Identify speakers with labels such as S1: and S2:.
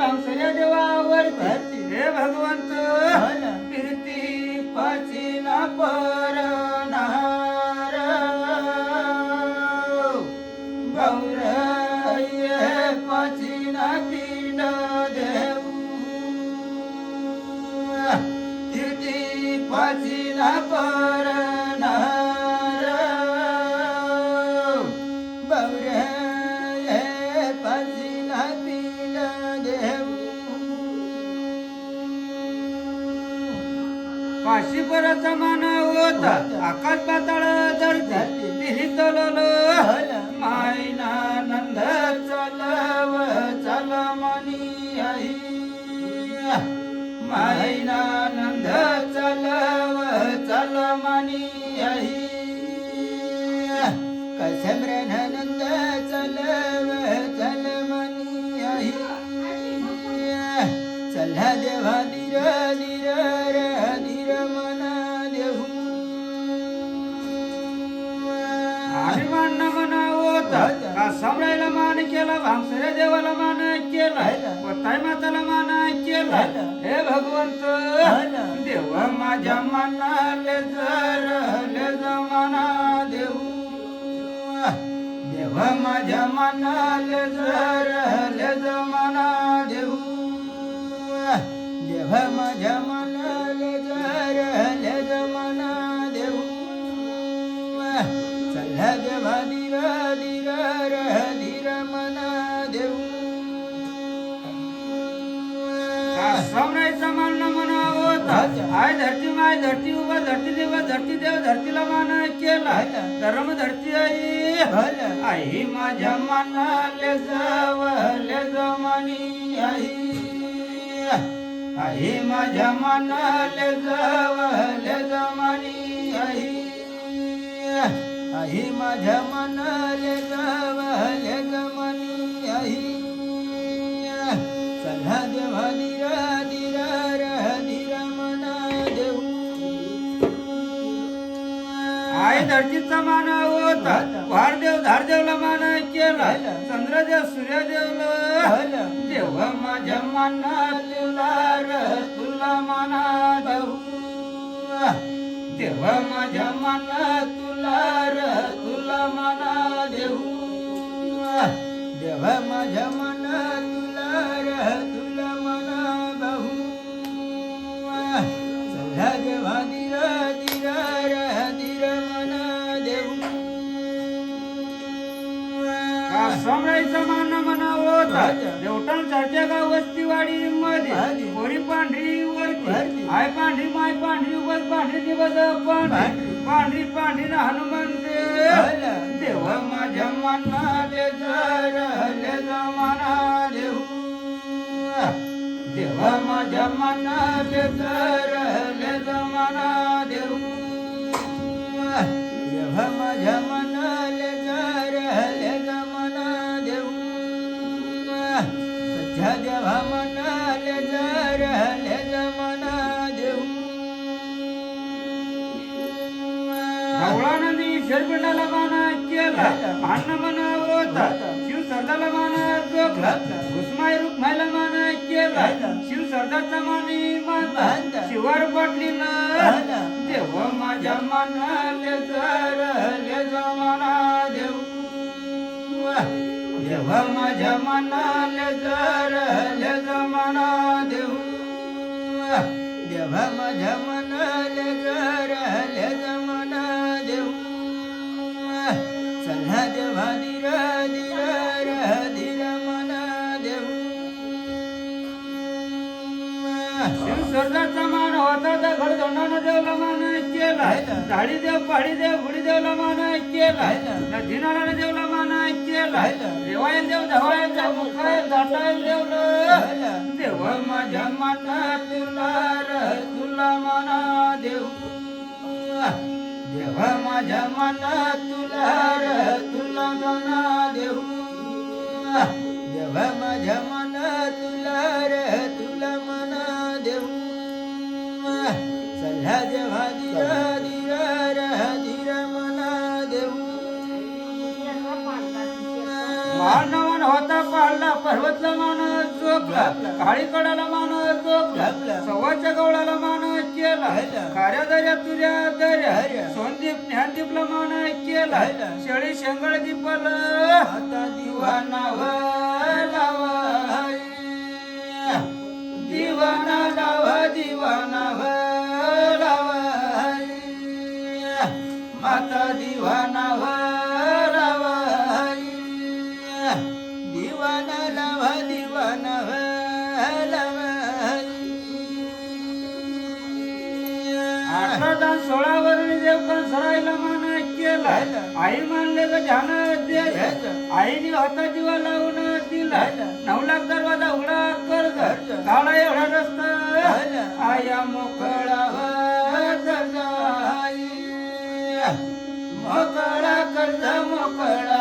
S1: भांगसऱ्या देवावरती
S2: वरती.
S1: हे भगवंत
S2: हो ना.
S1: फिरती पाचिना काशी परत मान होत आकाश पाताळ धरती तिही तलल. मायना नंद चलव चल मनी आई. मायना नंद चलव चल मनी आई.
S2: कसम्रनंद चलव चल मनी आई. चल्हा देवा धीर धीर धीर
S1: अभिमान मन का केला देवाला मान केला? ताई माताला मान केला? हे भगवंत देव माझ्या मनाले जमाना देऊ. देव माझ्या मनाले जरले जमाना देऊ.
S2: देव माझ्या
S1: सम्रायचा मान म्हणा होता आय धरती माय धरती उभा धरती देव धरती देव धरतीला मान केला धर्म धरती आई
S2: भलं
S1: आई माझ्या मनाले जवले जमानी आई आई माझ्या मनाले जवले जमानी आई
S2: आई माझ्या मनाले जावले गमनी आई चल्हा
S1: आई धरतीचा मान होता. वारदेव धारदेवला मान केला. चंद्रदेव सूर्यदेवला.
S2: भलं
S1: देव माझ्या मनात तुला माना देऊ देव माझ्या मनात तुला तुला माना देऊ
S2: देव माझ्या मना
S1: सम्राईचा मान म्हणा होता देवटान चारच्या गाव वस्तीवाडी मध्ये. कोरी पांढरी वरती. आय पांढरी माय पांढरी उगत पांढरी दिवस पांढरी
S2: पांढरी.
S1: पांढरी ना हनुमंत. देव माझ्या मनाले जरले जमाना देऊ देव माझ्या मनाले जरले जमाना देऊ
S2: देव माझ्या मनाले सध्या देवा मनाले जरले गमना देऊ.
S1: ढवळा नदी शेरपिंडाला माना केला अन्न म्हणा होता. शिव सरदाला माना जोखला. घुसमाई रुक्माईला माना केला शिव सरदाचा मानी मानता शिवार पटलीला देव माझ्या मनाले जरले देव माझ्या मनाले जरले जमाना देऊ.
S2: देव माझ्या मनाले जरले गमना देऊ. चल्हा देवा धीर धीर धीर मना देऊ.
S1: शिव सरदारचा मान होता त्या घडधोंडानं देवला मान केला. झाडी देव पाडी देव गुडी देवला मान केला. नदीनारायण देवला मान केला देवायल देव देव देव माझ्या मना तुला तुला मना देव
S2: देव माझ्या माता तुला
S1: मानवन पाळला पर्वतला मान चोखला झोपला काळी कडाला मान झोपला सव्वाच्या गवळाला मान केला
S2: हैला.
S1: खाऱ्या दर्या तुऱ्या दर्या
S2: हऱ्या.
S1: सोनदीप ज्ञानदीपला मान केला शेळी शेंगळ दीपल
S2: आता दिवाना
S1: दिवाना लावा दिवाना लावाई माता दिवाना लावाई
S2: दिवाना
S1: अठरा दान सोळा वरणी देव पण सरायला मान केला. आई मानले ग ध्यान. आईने होता जीवा लावून दिला. नऊ लाख दरवाजा उघडा कर. काळा एवढा रस्ता. आया मोकळा
S2: मोकळा कर्ज मोकळा